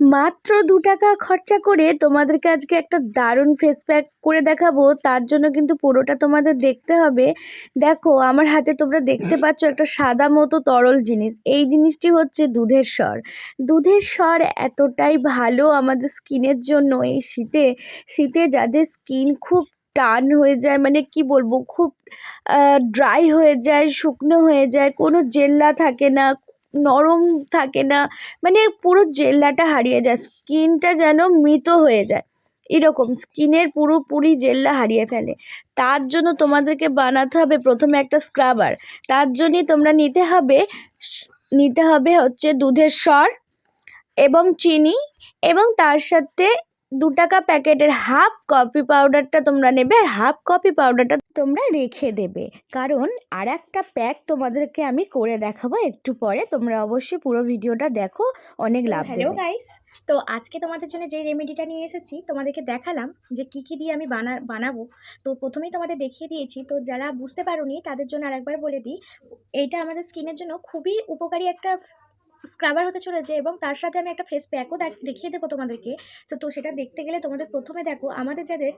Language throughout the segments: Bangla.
মাত্র দু টাকা খরচা করে তোমাদেরকে আজকে একটা দারুণ ফেস প্যাক করে দেখাবো। তার জন্য কিন্তু পুরোটা তোমাদের দেখতে হবে। দেখো, আমার হাতে তোমরা দেখতে পাচ্ছ একটা সাদা মতো তরল জিনিস। এই জিনিসটি হচ্ছে দুধের স্বর দুধের স্বর এতটাই ভালো আমাদের স্কিনের জন্য এই শীতে। শীতে যাদের স্কিন খুব টান হয়ে যায় মানে কি বলব, খুব ড্রাই হয়ে যায়, শুকনো হয়ে যায়, কোনো জেল্লা থাকে না নরম থাকে না মানে পুরো জেল্লাটা হারিয়ে যায়, স্কিনটা যেন মৃত হয়ে যায়। এরকম স্কিনের পুরোপুরি জেল্লা হারিয়ে ফেলে। তার জন্য তোমাদেরকে বানাতে হবে প্রথমে একটা স্ক্রাবার। তার জন্যই তোমরা নিতে হবে নিতে হবে হচ্ছে দুধের সর এবং চিনি এবং তার সাথে দু টাকা প্যাকেটের হাফ কফি পাউডারটা তোমরা নেবে আর হাফ কফি পাউডারটা তোমরা রেখে দেবে। কারণ আর একটা প্যাক তোমাদেরকে আমি করে দেখাবো একটু পরে। তোমরা অবশ্যই পুরো ভিডিওটা দেখো অনেক লাভ হ্যালো গাইস তো আজকে তোমাদের জন্য যে রেমেডিটা নিয়ে এসেছি তোমাদেরকে দেখালাম যে কি কি দিয়ে আমি বানা বানাবো। তো প্রথমেই তোমাদের দেখিয়ে দিয়েছি তো যারা বুঝতে পারোনি তাদের জন্য আরেকবার বলে দিই এইটা আমাদের স্কিনের জন্য খুবই উপকারী একটা স্ক্রাবার হতে চলেছে এবং তার সাথে আমি একটা ফেস প্যাকও দেখিয়ে দেবো তোমাদেরকে। তো তো সেটা দেখতে গেলে তোমাদের প্রথমে দেখো, আমাদের যাদের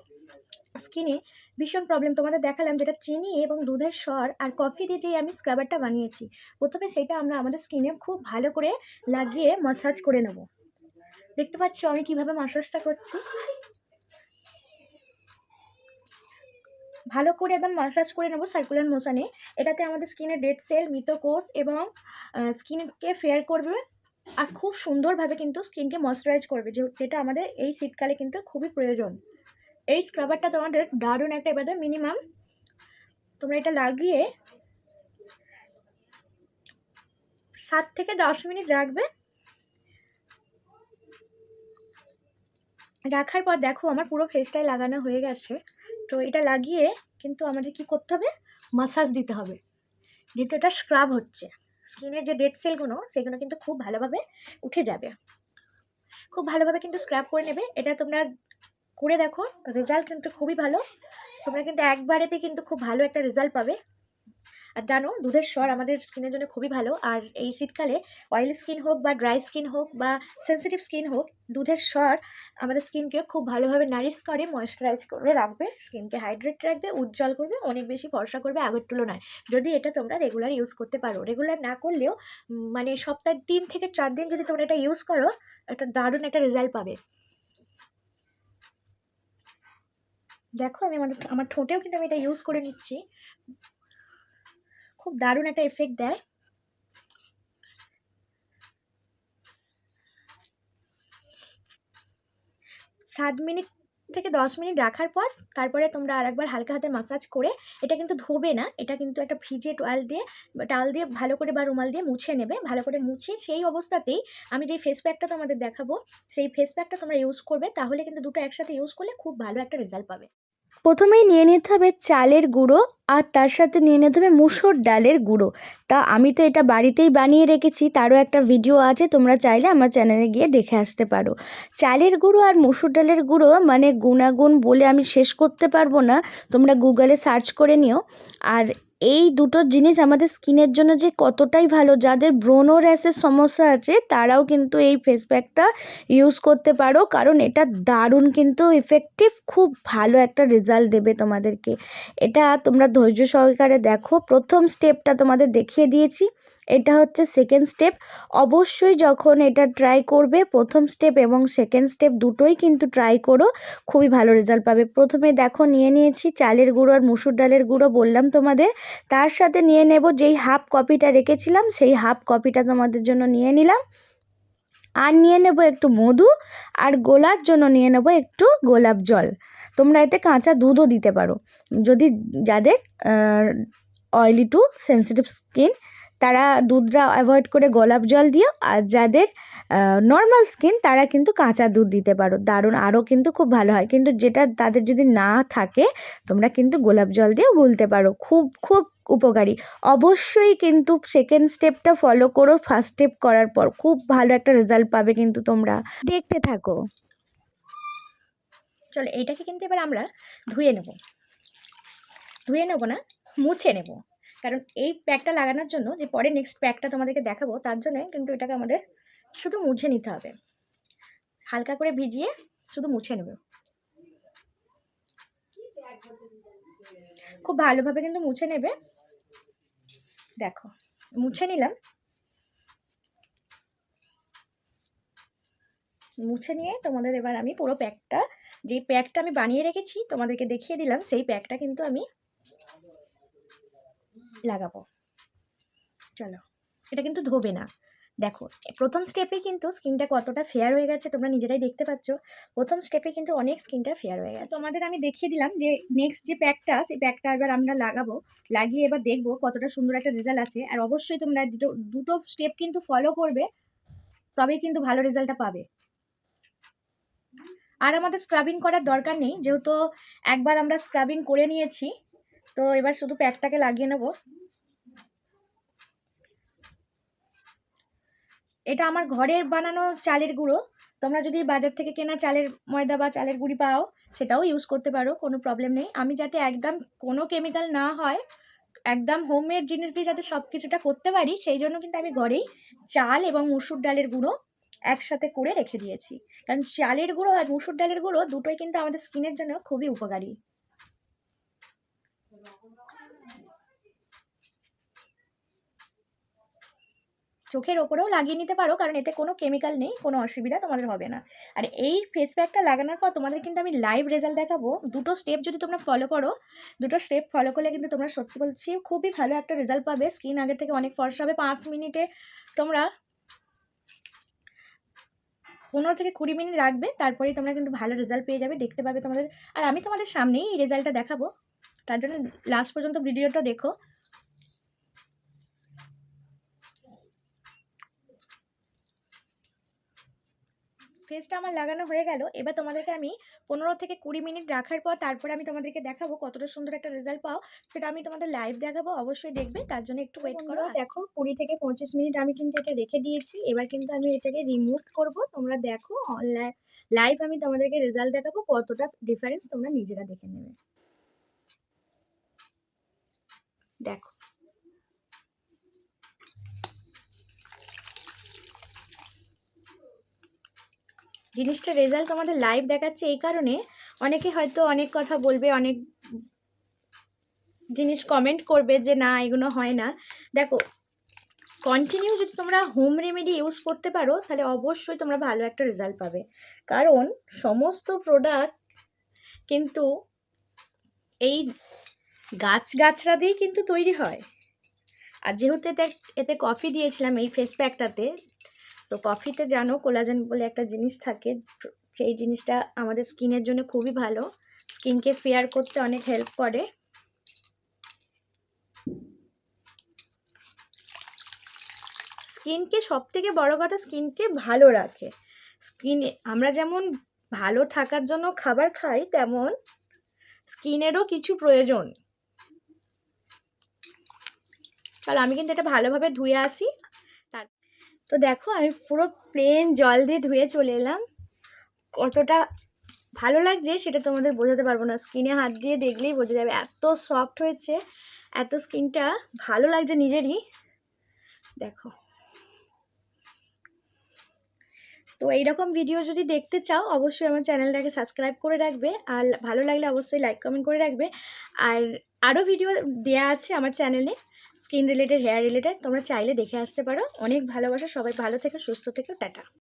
স্কিনে ভীষণ প্রবলেম তোমাদের দেখালাম যেটা চিনি এবং দুধের স্বর আর কফি দিয়ে যে আমি স্ক্রাবারটা বানিয়েছি। প্রথমে সেটা আমরা আমাদের স্কিনে খুব ভালো করে লাগিয়ে মাসাজ করে নেব। দেখতে পাচ্ছ আমি কীভাবে মাসাজটা করছি? ভালো করে একদম মাসাজ করে নেব সার্কুলার মোশানে এটাতে আমাদের স্কিনের ডেড সেল মৃত কোষ এবং স্কিনকে ফেয়ার করবে আর খুব সুন্দরভাবে কিন্তু স্কিনকে ময়শ্চারাইজ করবে যেটা আমাদের এই শীতকালে কিন্তু খুবই প্রয়োজন। এই স্ক্রাবারটা তোমাদের দারুণ একটা এবার মিনিমাম তোমরা এটা লাগিয়ে সাত থেকে দশ মিনিট রাখবে। রাখার পর দেখো আমার পুরো ফেসটাই লাগানো হয়ে গেছে। তো এটা লাগিয়ে কিন্তু আমাদের কি করতে হবে? মাসাজ দিতে হবে। যেহেতু এটা স্ক্রাব হচ্ছে স্কিনের যে ডেড সেলগুলো সেগুলো কিন্তু খুব ভালোভাবে উঠে যাবে। খুব ভালোভাবে কিন্তু স্ক্রাব করে নেবে। এটা তোমরা করে দেখো। রেজাল্ট কিন্তু খুবই ভালো। তোমরা কিন্তু একবারেতে কিন্তু খুব ভালো একটা রেজাল্ট পাবে। আর জানো, দুধের স্বর আমাদের স্কিনের জন্য খুবই ভালো। আর এই শীতকালে অয়েলি স্কিন হোক বা ড্রাই স্কিন হোক বা সেন্সিটিভ স্কিন হোক, দুধের স্বর আমাদের স্কিনকে খুব ভালোভাবে নারিশ করে ময়েশ্চারাইজ করে রাখবে স্কিনকে হাইড্রেট রাখবে, উজ্জ্বল করবে, অনেক বেশি ফর্সা করবে আগের তুলনায়। যদি এটা তোমরা রেগুলার ইউজ করতে পারো। রেগুলার না করলেও মানে সপ্তাহে তিন থেকে চার দিন যদি তোমরা এটা ইউজ করো, একটা দারুণ একটা রেজাল্ট পাবে। দেখো আমি আমাদের, আমার ঠোঁটেও কিন্তু আমি এটা ইউজ করে নিচ্ছি। খুব দারুণ একটা এফেক্ট দেয়। সাত মিনিট থেকে দশ মিনিট রাখার পর তারপরে তোমরা আরেকবার হালকা হাতে মাসাজ করে, এটা কিন্তু ধোবে না, এটা কিন্তু একটা ভিজে টয়াল দিয়ে টাল দিয়ে ভালো করে বা রুমাল দিয়ে মুছে নেবে, ভালো করে মুছে সেই অবস্থাতেই আমি যেই ফেস প্যাকটা তোমাদের দেখাবো, সেই ফেস প্যাকটা তোমরা ইউজ করবে, তাহলে কিন্তু দুটো একসাথে ইউজ করলে খুব ভালো একটা রেজাল্ট পাবে। প্রথমেই নিয়ে নিতে হবে চালের গুঁড়ো আর তার সাথে নিয়ে নিতে হবে মুসুর ডালের গুঁড়ো। তা আমি তো এটা বাড়িতেই বানিয়ে রেখেছি, তারও একটা ভিডিও আছে, তোমরা চাইলে আমার চ্যানেলে গিয়ে দেখে আসতে পারো। চালের গুঁড়ো আর মুসুর ডালের গুঁড়ো মানে গুণাগুণ বলে আমি শেষ করতে পারব না, তোমরা গুগলে সার্চ করে নিও। আর এই দুটো জিনিস আমাদের স্কিনের জন্য যে কতটাই ভালো, যাদের ব্রোনো র্যাশের সমস্যা আছে, তারাও কিন্তু এই ফেস প্যাকটা ইউজ করতে পারো। কারণ এটা দারুণ কিন্তু ইফেক্টিভ খুব ভালো একটা রেজাল্ট দেবে তোমাদেরকে। এটা তোমরা ধৈর্য সহকারে দেখো। প্রথম স্টেপটা তোমাদের দেখিয়ে দিয়েছি। এটা হচ্ছে সেকেন্ড স্টেপ অবশ্যই যখন এটা ট্রাই করবে, প্রথম স্টেপ এবং সেকেন্ড স্টেপ দুটোই কিন্তু ট্রাই করো, খুবই ভালো রেজাল্ট পাবে। প্রথমে দেখো নিয়ে নিয়েছি চালের গুঁড়ো আর মুসুর ডালের গুঁড়ো বললাম তোমাদের। তার সাথে নিয়ে নেব যেই হাফ কপিটা রেখেছিলাম, সেই হাফ কপিটা তোমাদের জন্য নিয়ে নিলাম। আর নিয়ে নেব একটু মধু, আর গোলার জন্য নিয়ে নেব একটু গোলাপ জল। তোমরা এতে কাঁচা দুধও দিতে পারো। যদি যাদের অয়েলি টু সেন্সিটিভ স্কিন তারা দুধটা অ্যাভয়েড করে গোলাপ জল দিও আর যাদের নর্মাল স্কিন তারা কিন্তু কাঁচা দুধ দিতে পারো। দারুণ আরও কিন্তু খুব ভালো হয়। কিন্তু যেটা তাদের যদি না থাকে, তোমরা কিন্তু গোলাপ জল দিয়েও গুলতে পারো। খুব খুব উপকারী। অবশ্যই কিন্তু সেকেন্ড স্টেপটা ফলো করো। ফার্স্ট স্টেপ করার পর খুব ভালো একটা রেজাল্ট পাবে কিন্তু তোমরা। দেখতে থাকো। চলো এইটাকে কিন্তু এবার আমরা ধুয়ে নেব। ধুয়ে নেব না, মুছে নেব। কারণ এই প্যাকটা লাগানোর জন্য যে পরে নেক্সট প্যাকটা তোমাদেরকে দেখাবো, তার জন্য কিন্তু এটাকে আমাদের শুধু মুছে নিতে হবে। হালকা করে ভিজিয়ে শুধু মুছে নেবে। খুব ভালোভাবে কিন্তু মুছে নেবে। দেখো, মুছে নিলাম। মুছে নিয়ে তোমাদের এবার আমি পুরো প্যাকটা যে প্যাকটা আমি বানিয়ে রেখেছি, তোমাদেরকে দেখিয়ে দিলাম, সেই প্যাকটা কিন্তু আমি লাগাবো। চলো, এটা কিন্তু ধোবে না। দেখো, প্রথম স্টেপে কিন্তু স্কিনটা কতটা ফেয়ার হয়ে গেছে তোমরা নিজেরাই দেখতে পাচ্ছ। প্রথম স্টেপে কিন্তু অনেক স্কিনটা ফেয়ার হয়ে গেছে। তোমাদের আমি দেখিয়ে দিলাম যে নেক্সট যে প্যাকটা সেই প্যাকটা এবার আমরা লাগাবো। লাগিয়ে এবার দেখব কতটা সুন্দর একটা রেজাল্ট আছে। আর অবশ্যই তোমরা দুটো দুটো স্টেপ কিন্তু ফলো করবে, তবেই কিন্তু ভালো রেজাল্টটা পাবে। আর আমাদের স্ক্রাবিং করার দরকার নেই, যেহেতু একবার আমরা স্ক্রাবিং করে নিয়েছি তো এবার শুধু প্যাকটাকে লাগিয়ে নেব। এটা আমার ঘরের বানানো চালের গুঁড়ো। তোমরা যদি বাজার থেকে কেনা চালের ময়দা বা চালের গুঁড়ি পাও, সেটাও ইউজ করতে পারো, কোনো প্রবলেম নেই। আমি যাতে একদম কোনো কেমিক্যাল না হয়, একদম হোমমেড জিনিস দিয়ে যাতে সব কিছুটা করতে পারি, সেই জন্য কিন্তু আমি ঘরেই চাল এবং মুসুর ডালের গুঁড়ো একসাথে করে রেখে দিয়েছি। কারণ চালের গুঁড়ো আর মুসুর ডালের গুঁড়ো দুটোই কিন্তু আমাদের স্কিনের জন্য খুবই উপকারী। চোখের ওপরেও লাগিয়ে নিতে পারো, কারণ এতে কোনো কেমিক্যাল নেই, কোনো অসুবিধা তোমাদের হবে না। আর এই ফেস প্যাকটা লাগানোর পর তোমাদের কিন্তু আমি লাইভ রেজাল্ট দেখাবো। দুটো স্টেপ যদি তোমরা ফলো করো, দুটো স্টেপ ফলো করলে কিন্তু তোমরা সত্যি বলছি খুবই ভালো একটা রেজাল্ট পাবে। স্কিন আগের থেকে অনেক ফর্সা হবে, পাঁচ মিনিটে তোমরা পনেরো থেকে কুড়ি মিনিট রাখবে, তারপরেই তোমরা কিন্তু ভালো রেজাল্ট পেয়ে যাবে, দেখতে পাবে তোমাদের। আর আমি তোমাদের সামনেই এই রেজাল্টটা দেখাবো। তার জন্য লাস্ট পর্যন্ত ভিডিওটা দেখো। ফেসটা আমার লাগানো হয়ে গেল। এবার তোমাদেরকে আমি পনেরো থেকে কুড়ি মিনিট রাখার পর তারপরে আমি তোমাদেরকে দেখাবো কতটা সুন্দর একটা রেজাল্ট পাও। সেটা আমি তোমাদের লাইভ দেখাবো অবশ্যই দেখবে। তার জন্য একটু ওয়েট করো। দেখো কুড়ি থেকে পঁচিশ মিনিট আমি কিন্তু এটা রেখে দিয়েছি। এবার কিন্তু আমি এটাকে রিমুভ করব। তোমরা দেখো অনলাইন লাইভ আমি তোমাদেরকে রেজাল্ট দেখাবো কতটা ডিফারেন্স তোমরা নিজেরা দেখে নেবে। দেখো। জিনিসটা রেজাল্ট আমাদের লাইভ দেখাচ্ছে এই কারণে। অনেকে হয়তো অনেক কথা বলবে, অনেক জিনিস কমেন্ট করবে যে, না, এগুলো হয় না। দেখো কন্টিনিউ যদি তোমরা হোম রেমেডি ইউজ করতে পারো, তাহলে অবশ্যই তোমরা ভালো একটা রেজাল্ট পাবে। কারণ সমস্ত প্রোডাক্ট কিন্তু এই গাছ গাছরা দিয়েই কিন্তু তৈরি হয়। আর যেহেতু এতে এতে কফি দিয়েছিলাম এই ফেস প্যাকটাতে তো কফিতে জানো কোলাজেন বলে একটা জিনিস থাকে, সেই জিনিসটা আমাদের স্কিনের জন্য খুবই ভালো। স্কিনকে ফেয়ার করতে অনেক হেল্প করে। স্কিনকে সব থেকে বড় কথা স্কিনকে ভালো রাখে। স্কিনে, আমরা যেমন ভালো থাকার জন্য খাবার খাই, তেমন স্কিনেরও কিছু প্রয়োজন। চলো আমি কিন্তু এটা ভালোভাবে ধুয়ে আসি। তো দেখো, আমি পুরো প্লেন জল দিয়ে ধুয়ে চলে এলাম। কতটা ভালো লাগছে সেটা তোমাদের বোঝাতে পারব না। স্কিনে হাত দিয়ে দেখলেই বোঝা যাবে। এত সফট হয়েছে, এত স্কিনটা ভালো লাগছে নিজেরই। দেখো। তো এইরকম ভিডিও যদি দেখতে চাও, অবশ্যই আমার চ্যানেলটাকে সাবস্ক্রাইব করে রাখবে। আর ভালো লাগলে অবশ্যই লাইক কমেন্ট করে রাখবে। আর আরও ভিডিও দেয়া আছে আমার চ্যানেলে স্কিন রিলেটেড হেয়ার রিলেটেড তোমরা চাইলে দেখে আসতে পারো। অনেক ভালোবাসা, সবাই ভালো থেকে, সুস্থ থেকে, টাটা।